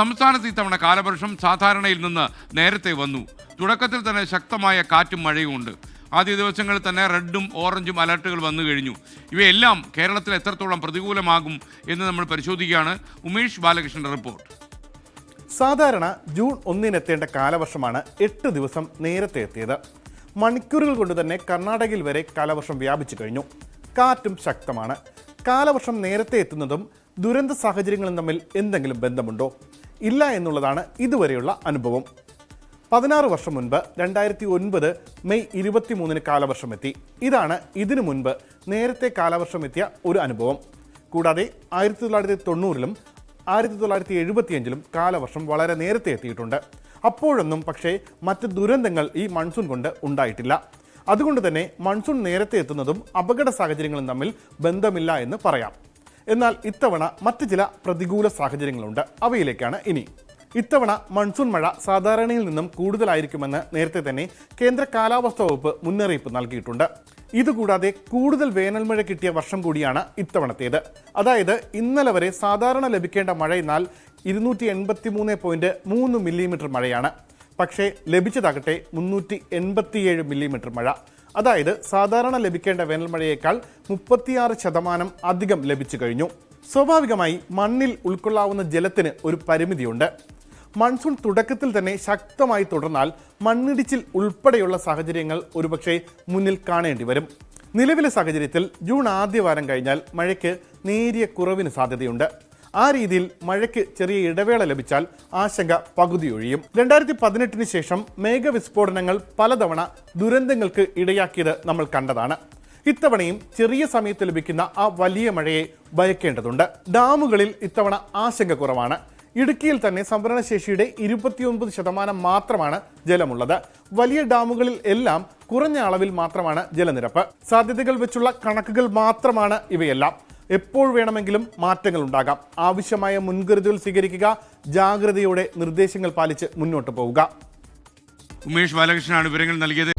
സംസ്ഥാനത്ത് ഇത്തവണ കാലവർഷം സാധാരണയിൽ നിന്ന് നേരത്തെ വന്നു. തുടക്കത്തിൽ തന്നെ ശക്തമായ കാറ്റും മഴയും ഉണ്ട്. ആദ്യ ദിവസങ്ങളിൽ തന്നെ റെഡും ഓറഞ്ചും അലർട്ടുകൾ വന്നു കഴിഞ്ഞു. ഇവയെല്ലാം കേരളത്തിൽ എത്രത്തോളം പ്രതികൂലമാകും എന്ന് നമ്മൾ പരിശോധിക്കുകയാണ്. ഉമേഷ് ബാലകൃഷ്ണന്റെ റിപ്പോർട്ട്. സാധാരണ ജൂൺ ഒന്നിനെത്തേണ്ട കാലവർഷമാണ് എട്ട് ദിവസം നേരത്തെ എത്തിയത്. മണിക്കൂറുകൾ കൊണ്ട് തന്നെ കർണാടകയിൽ വരെ കാലവർഷം വ്യാപിച്ചു കഴിഞ്ഞു. കാറ്റും ശക്തമാണ്. കാലവർഷം നേരത്തെ എത്തുന്നതും ദുരന്ത സാഹചര്യങ്ങളും തമ്മിൽ എന്തെങ്കിലും ബന്ധമുണ്ടോ? ഇല്ല എന്നുള്ളതാണ് ഇതുവരെയുള്ള അനുഭവം. പതിനാറ് വർഷം മുൻപ് രണ്ടായിരത്തി ഒൻപത് മെയ് ഇരുപത്തിമൂന്നിന് കാലവർഷം എത്തി ഇതാണ് ഇതിനു മുൻപ് നേരത്തെ കാലവർഷമെത്തിയ ഒരു അനുഭവം. കൂടാതെ ആയിരത്തി തൊള്ളായിരത്തി തൊണ്ണൂറിലും ആയിരത്തി തൊള്ളായിരത്തി എഴുപത്തിയഞ്ചിലും കാലവർഷം വളരെ നേരത്തെ എത്തിയിട്ടുണ്ട്. അപ്പോഴൊന്നും പക്ഷേ മറ്റ് ദുരന്തങ്ങൾ ഈ മൺസൂൺ കൊണ്ട് ഉണ്ടായിട്ടില്ല. അതുകൊണ്ട് തന്നെ മൺസൂൺ നേരത്തെ എത്തുന്നതും അപകട സാഹചര്യങ്ങളും തമ്മിൽ ബന്ധമില്ല എന്ന് പറയാം. എന്നാൽ ഇത്തവണ മറ്റ് ചില പ്രതികൂല സാഹചര്യങ്ങളുണ്ട്. അവയിലേക്കാണ് ഇനി. ഇത്തവണ മൺസൂൺ മഴ സാധാരണയിൽ നിന്നും കൂടുതലായിരിക്കുമെന്ന് നേരത്തെ തന്നെ കേന്ദ്ര കാലാവസ്ഥാ വകുപ്പ് മുന്നറിയിപ്പ് നൽകിയിട്ടുണ്ട്. ഇതുകൂടാതെ കൂടുതൽ വേനൽ മഴ കിട്ടിയ വർഷം കൂടിയാണ് ഇത്തവണത്തേത്. അതായത് ഇന്നലെ വരെ സാധാരണ ലഭിക്കേണ്ട മഴ എന്നാൽ ഇരുന്നൂറ്റി എൺപത്തി മൂന്ന് പോയിന്റ് മൂന്ന് മില്ലിമീറ്റർ മഴയാണ്. പക്ഷേ ലഭിച്ചതാകട്ടെ മുന്നൂറ്റി എൺപത്തിയേഴ് മില്ലിമീറ്റർ മഴ. അതായത് സാധാരണ ലഭിക്കേണ്ട വേനൽമഴയേക്കാൾ മുപ്പത്തിയാറ് ശതമാനം അധികം ലഭിച്ചു കഴിഞ്ഞു. സ്വാഭാവികമായി മണ്ണിൽ ഉൾക്കൊള്ളാവുന്ന ജലത്തിന് ഒരു പരിമിതിയുണ്ട്. മൺസൂൺ തുടക്കത്തിൽ തന്നെ ശക്തമായി തുടർന്നാൽ മണ്ണിടിച്ചിൽ ഉൾപ്പെടെയുള്ള സാഹചര്യങ്ങൾ ഒരുപക്ഷെ മുന്നിൽ കാണേണ്ടി വരും. നിലവിലെ സാഹചര്യത്തിൽ ജൂൺ ആദ്യവാരം കഴിഞ്ഞാൽ മഴയ്ക്ക് നേരിയ കുറവിന് സാധ്യതയുണ്ട്. ആ രീതിയിൽ മഴയ്ക്ക് ചെറിയ ഇടവേള ലഭിച്ചാൽ ആശങ്ക പകുതിയൊഴിയും. രണ്ടായിരത്തി പതിനെട്ടിന് ശേഷം മേഘവിസ്ഫോടനങ്ങൾ പലതവണ ദുരന്തങ്ങൾക്ക് ഇടയാക്കിയത് നമ്മൾ കണ്ടതാണ്. ഇത്തവണയും ചെറിയ സമയത്ത് ലഭിക്കുന്ന ആ വലിയ മഴയെ ഭയക്കേണ്ടതുണ്ട്. ഡാമുകളിൽ ഇത്തവണ ആശങ്ക കുറവാണ്. ഇടുക്കിയിൽ തന്നെ സംഭരണശേഷിയുടെ ഇരുപത്തിയൊൻപത് ശതമാനം മാത്രമാണ് ജലമുള്ളത്. വലിയ ഡാമുകളിൽ എല്ലാം കുറഞ്ഞ അളവിൽ മാത്രമാണ് ജലനിരപ്പ്. സാധ്യതകൾ വെച്ചുള്ള കണക്കുകൾ മാത്രമാണ് ഇവയെല്ലാം. എപ്പോൾ വേണമെങ്കിലും മാറ്റങ്ങൾ ഉണ്ടാകാം ആവശ്യമായ മുൻകരുതൽ സ്വീകരിക്കുക ജാഗ്രതയോടെ നിർദ്ദേശങ്ങൾ പാലിച്ച് മുന്നോട്ട് പോവുക. ഉമേഷ് ബാലകൃഷ്ണനാണ് വിവരങ്ങൾ നൽകിയത്.